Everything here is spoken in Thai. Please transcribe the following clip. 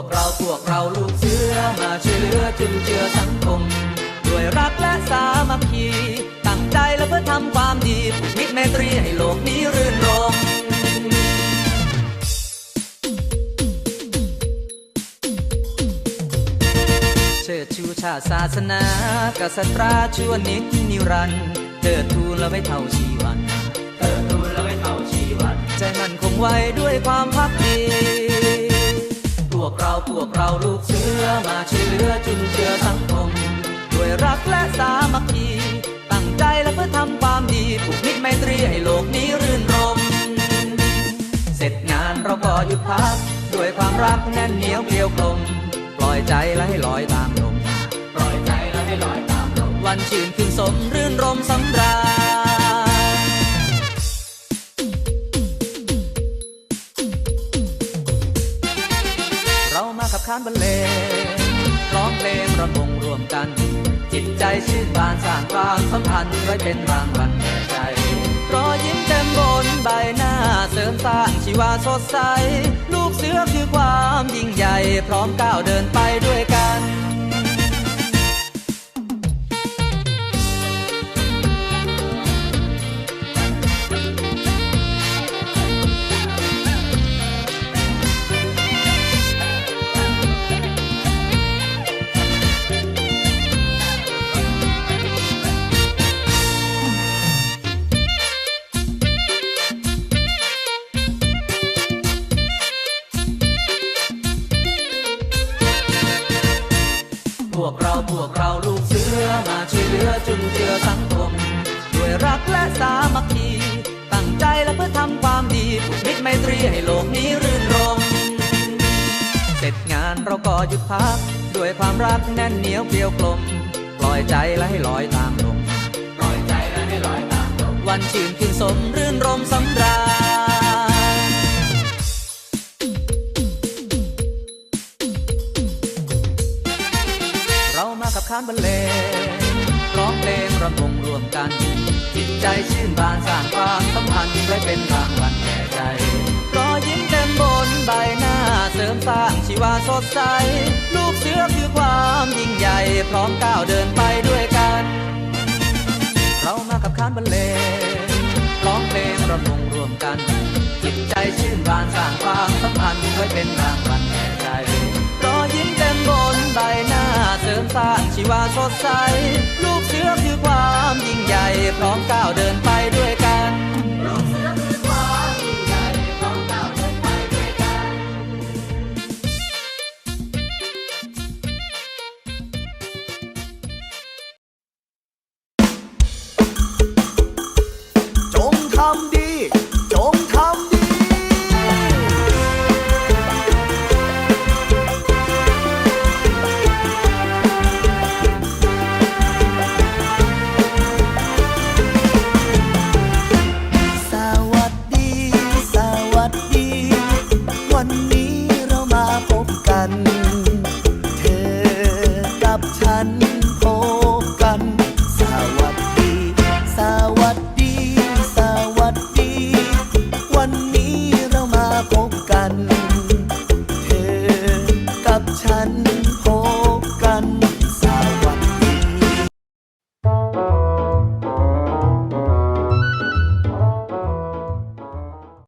วกเราพวกเราลูกเสือมาเชื้อจุนเจือสังคม ด้วยรักและสามัคคี ตั้งใจและเพื่อทำความดีมิตรเมตรีให้โลกนี้รื่นรมเชิดชูชาติศาสนากษัตราชั่วนิจนิรันเติดทูลและไม่เท่าชีวันเติดทูลและไม่เท่าชีวัน ใจมันคงไว้ด้วยความพักดี กเราพวกเราลูกเสือมาช่วยเหลือจุนเจือสังคมด้วยรักและสามัคคี ตั้งใจและเพื่อทำความดีผูกมิตรไมตรีให้โลกนี้รื่นรม เสร็จงานเราก็หยุดพัก ด้วยความรักแน่นเหนียวเกลียวกลม ปล่อยใจและให้ลอยตามลมปล่อยใจและให้ลอยตามลมวันชื่นคืนสมรื่นรมสำรา คามบันบรรเลงร้องเพลงรำวงรวมกัน จิตใจชื่นบานสร้างความสัมพันธ์ไว้เป็นรางวัลแก่ใจรอยยิ้มเต็มบนใบหน้าเสริมสร้างชีวาสดใส ลูกเสือคือความยิ่งใหญ่ พร้อมก้าวเดินไปด้วยกัน กเราพวกเราลูกเสือมาช่วยเหลือจุนเจือสังคม ด้วยรักและสามัคคี ตั้งใจและเพื่อทำความดีผูกมิตรไมตรีให้โลกนี้รื่นรมเสร็จงานเราก็หยุดพัก ด้วยความรักแน่นเหนียวเกลียวกลม ปล่อยใจและให้ลอยตามลมปล่อยใจและให้ลอยตามลมวันชื่นคืนสมรื่นรมสำราญ กับขานบรรเลงร้องเพลงรำวงรวมกัน จิตใจชื่นบานสร้างความสัมพันธ์ไว้เป็นรางวัลแก่ใจรอยยิ้มเต็มบนใบหน้าเสริมสร้างชีวาสดใส ลูกเสือคือความยิ่งใหญ่ พร้อมก้าวเดินไปด้วยกัน เรามากับขานบรรเลงร้องเพลงรำวงรวมกัน จิตใจชื่นบานสร้างความสัมพันธ์ไว้เป็นรางวัลีวาสดใส ลูกเสือคือความยิ่งใหญ่ พร้อมก้าวเดินไปด้วยกัน